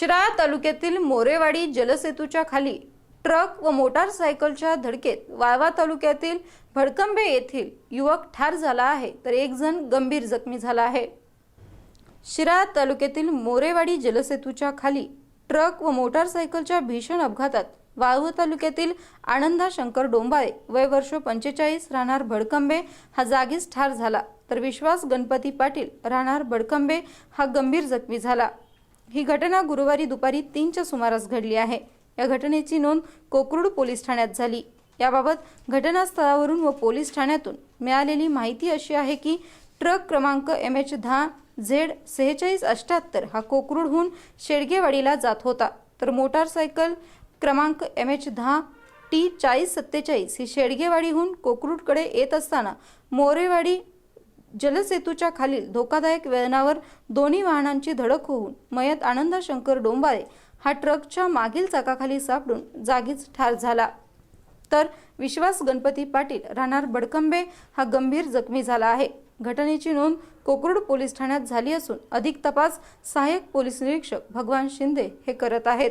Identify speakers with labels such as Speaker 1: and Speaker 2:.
Speaker 1: शिराळा तालुक्यातील मोरेवाडी जलसेतूच्या खाली ट्रक व मोटारसायकलच्या धडकेत वाळवा तालुक्यातील भडकंबे येथील युवक ठार झाला आहे तर एक जण गंभीर जखमी झाला आहे. शिराळा तालुक्यातील मोरेवाडी जलसेतूच्या खाली ट्रक व मोटारसायकलच्या भीषण अपघातात वाळवा तालुक्यातील आनंदा शंकर डोंबाळे वय वर्ष पंचेचाळीस राहणार भडकंबे हा जागीच ठार झाला तर विश्वास गणपती पाटील राहणार भडकंबे हा गंभीर जखमी झाला. ही घटना गुरुवारी दुपारी तीनच्या सुमारास घडली आहे. या घटनेची नोंद कोकरूड पोलीस ठाण्यात झाली. याबाबत घटनास्थळावरून व पोलीस ठाण्यातून मिळालेली माहिती अशी आहे की ट्रक क्रमांक एम एच दहा झेड सेहेचाळीस अष्ट्याहत्तर हा कोकरूडहून शेडगेवाडीला जात होता. तर मोटारसायकल क्रमांक एम एच दहा टी चाळीस सत्तेचाळीस ही शेडगेवाडीहून कोकरूडकडे येत असताना मोरेवाडी जलसेतूच्या खालील धोकादायक वळणावर दोन्ही वाहनांची धडक होऊन मयत आनंदा शंकर डोंबाळे हा ट्रकच्या मागील चाकाखाली सापडून जागीच ठार झाला. तर विश्वास गणपती पाटील राहणार बडकंबे हा गंभीर जखमी झाला आहे. घटनेची नोंद कोकरूड पोलीस ठाण्यात झाली असून अधिक तपास सहाय्यक पोलीस निरीक्षक भगवान शिंदे हे करत आहेत.